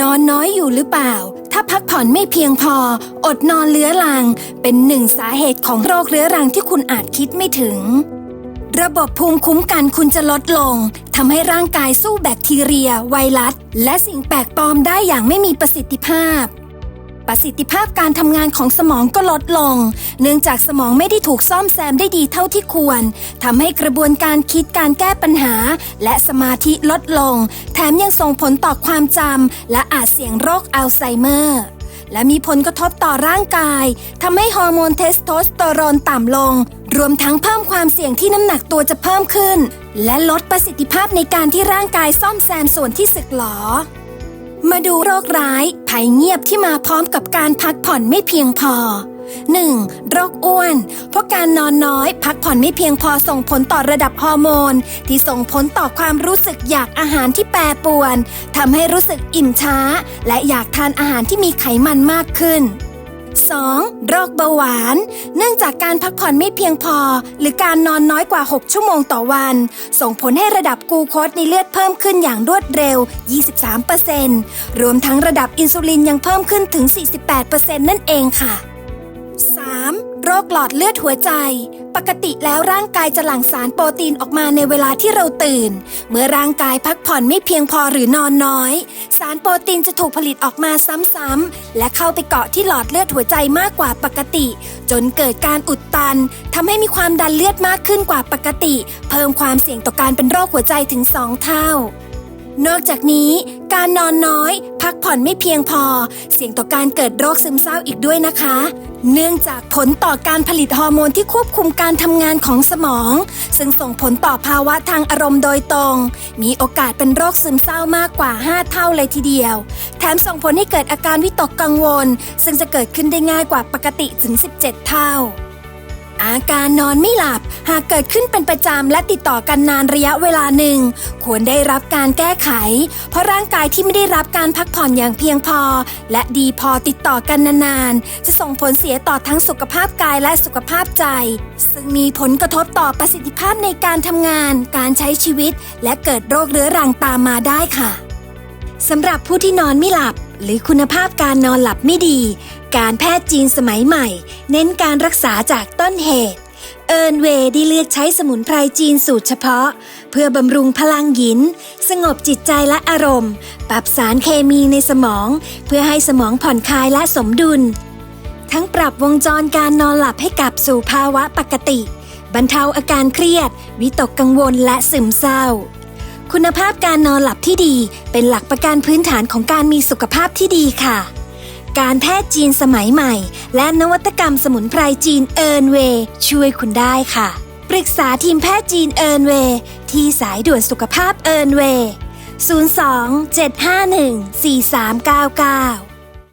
นอนน้อยอยู่หรือเปล่า ถ้าพักผ่อนไม่เพียงพอ อดนอนเลื้อรัง เป็นหนึ่งสาเหตุของโรคเรื้อรังที่คุณอาจคิดไม่ถึง ระบบภูมิคุ้มกันคุณจะลดลงทำให้ร่างกายสู้แบคทีเรีย ไวรัส และสิ่งแปลกปลอมได้อย่างไม่มีประสิทธิภาพ ประสิทธิภาพการทำงานของสมองก็ลดลง เนื่องจากสมองไม่ได้ถูกซ่อมแซมได้ดีเท่าที่ควรทำให้กระบวนการคิดการแก้ปัญหา และสมาธิลดลง แถมยังส่งผลต่อความจำและอาจเสี่ยงโรคอัลไซเมอร์และมีผลกระทบต่อร่างกายทำให้ฮอร์โมนเทสโทสเตอโรนต่ำลง รวมทั้งเพิ่มความเสี่ยงที่น้ำหนักตัวจะเพิ่มขึ้น และลดประสิทธิภาพในการที่ร่างกายซ่อมแซมส่วนที่สึกหรอ มาดูโรคร้ายภัยเงียบที่มาพร้อมกับการพักผ่อนไม่เพียงพอ 1. โรคอ้วน เพราะการนอนน้อย พักผ่อนไม่เพียงพอส่งผลต่อระดับฮอร์โมน ที่ส่งผลต่อความรู้สึกอยากอาหารที่แปรปรวนทำให้รู้สึกอิ่มช้า และอยากทานอาหารที่มีไขมันมากขึ้น 2. โรคเบาหวาน เนื่องจากการพักผ่อนไม่เพียงพอ หรือการนอนน้อยกว่า 6 ชั่วโมงต่อวัน ส่งผลให้ระดับกูโคสในเลือดเพิ่มขึ้นอย่างรวดเร็ว 23%รวมทั้งระดับอินซูลินยังเพิ่มขึ้นถึง 48%นั่นเองค่ะ 3. โรคหลอดเลือดหัวใจ ปกติแล้วร่างกายจะหลั่งสารโปรตีนออกมาในเวลาที่เราตื่น เมื่อร่างกายพักผ่อนไม่เพียงพอหรือนอนน้อย สารโปรตีนจะถูกผลิตออกมาซ้ำๆ และเข้าไปเกาะที่หลอดเลือดหัวใจมากกว่าปกติ จนเกิดการอุดตันทำให้มีความดันเลือดมากขึ้นกว่าปกติ เพิ่มความเสี่ยงต่อการเป็นโรคหัวใจถึง 2 เท่า นอกจากนี้การนอนน้อย พักผ่อนไม่เพียงพอ เสี่ยงต่อการเกิดโรคซึมเศร้าอีกด้วยนะคะ เนื่องจากผลต่อการผลิตฮอร์โมนที่ควบคุมการทำงานของสมอง ซึ่งส่งผลต่อภาวะทางอารมณ์โดยตรง มีโอกาสเป็นโรคซึมเศร้ามากกว่า 5 เท่าเลยทีเดียว แถมส่งผลให้เกิดอาการวิตกกังวล ซึ่งจะเกิดขึ้นได้ง่ายกว่าปกติถึง 17 เท่า อาการนอนไม่หลับ หากเกิดขึ้นเป็นประจำและติดต่อกันนานระยะเวลาหนึ่ง ควรได้รับการแก้ไข เพราะร่างกายที่ไม่ได้รับการพักผ่อนอย่างเพียงพอ และดีพอติดต่อกันนานๆ จะส่งผลเสียต่อทั้งสุขภาพกายและสุขภาพใจ ซึ่งมีผลกระทบต่อประสิทธิภาพในการทำงาน การใช้ชีวิต และเกิดโรคเรื้อรังตามมาได้ค่ะสำหรับผู้ที่นอนไม่หลับ หรือคุณภาพการนอนหลับไม่ดี การแพทย์จีนสมัยใหม่ เน้นการรักษาจากต้นเหตุ เอิร์นเวย์ได้เลือกใช้สมุนไพรจีนสูตรเฉพาะ เพื่อบำรุงพลังหยิน สงบจิตใจและอารมณ์ ปรับสารเคมีในสมอง เพื่อให้สมองผ่อนคลายและสมดุล ทั้งปรับวงจรการนอนหลับให้กลับสู่ภาวะปกติ บรรเทาอาการเครียด วิตกกังวลและซึมเศร้า คุณภาพการนอนหลับที่ดีเป็นหลักประกันพื้นฐานของการมีสุขภาพที่ดีค่ะ การแพทย์จีนสมัยใหม่ และนวัตกรรมสมุนไพรจีนเอิร์นเวย์ช่วยคุณได้ค่ะ ปรึกษาทีมแพทย์จีนเอิร์นเวย์ที่สายด่วนสุขภาพเอิร์นเวย์02 751 4399